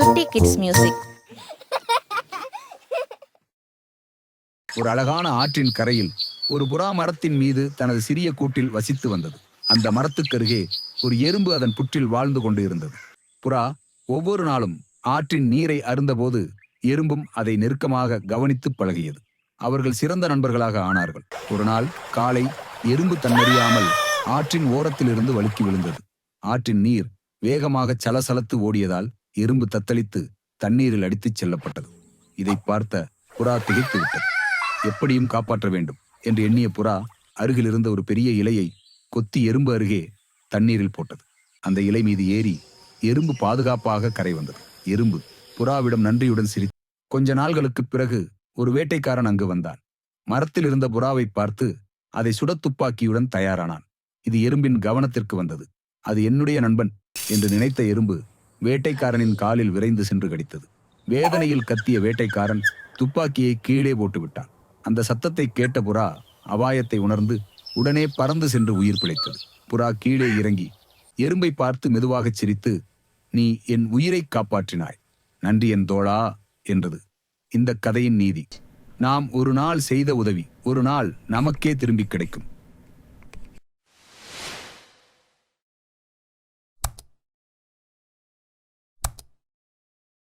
சுட்டி kids music. ஒரு அழகான ஆற்றின் கரையில் ஒரு புறா மரத்தின் மீது தனது சிறிய கூட்டில் வசித்து வந்தது. அந்த மரத்துக்கருகே ஒரு எறும்பு அதன் புற்றில் வாழ்ந்து கொண்டு இருந்தது. புறா ஒவ்வொரு நாளும் ஆற்றின் நீரை அருந்தபோது எறும்பும் அதை நெருக்கமாக கவனித்து பழகியது. அவர்கள் சிறந்த நண்பர்களாக ஆனார்கள். ஒரு நாள் காலை எறும்பு தன்னறியாமல் ஆற்றின் ஓரத்திலிருந்து வழுக்கி விழுந்தது. ஆற்றின் நீர் வேகமாக சலசலத்து ஓடியதால் எறும்பு தத்தளித்து தண்ணீரில் அடித்துச் செல்லப்பட்டது. இதை பார்த்த புறா திகைத்து விட்டது. எப்படியும் காப்பாற்ற வேண்டும் என்று எண்ணிய புறா அருகில் இருந்த ஒரு பெரிய இலையை கொத்தி எறும்பு அருகே தண்ணீரில் போட்டது. அந்த இலை மீது ஏறி எறும்பு பாதுகாப்பாக கரை வந்தது. எறும்பு புறாவிடம் நன்றியுடன் சிரி கொஞ்ச நாள்களுக்குப் பிறகு ஒரு வேட்டைக்காரன் அங்கு வந்தான். மரத்தில் இருந்த புறாவை பார்த்து அதை சுட துப்பாக்கியுடன் தயாரானான். இது எறும்பின் கவனத்திற்கு வந்தது. அது என்னுடைய நண்பன் என்று நினைத்த எறும்பு வேட்டைக்காரனின் காலில் விரைந்து சென்று கடித்தது. வேதனையில் கத்திய வேட்டைக்காரன் துப்பாக்கியை கீழே போட்டு விட்டான் அந்த சத்தத்தை கேட்ட புறா அபாயத்தை உணர்ந்து உடனே பறந்து சென்று உயிர் பிழைத்தது. புறா கீழே இறங்கி எறும்பை பார்த்து மெதுவாகச் சிரித்து நீ என் உயிரைக் காப்பாற்றினாய். நன்றி என் தோழா என்றது. இந்த கதையின் நீதி நாம் ஒரு நாள் செய்த உதவி ஒரு நாள் நமக்கே திரும்பி கிடைக்கும்.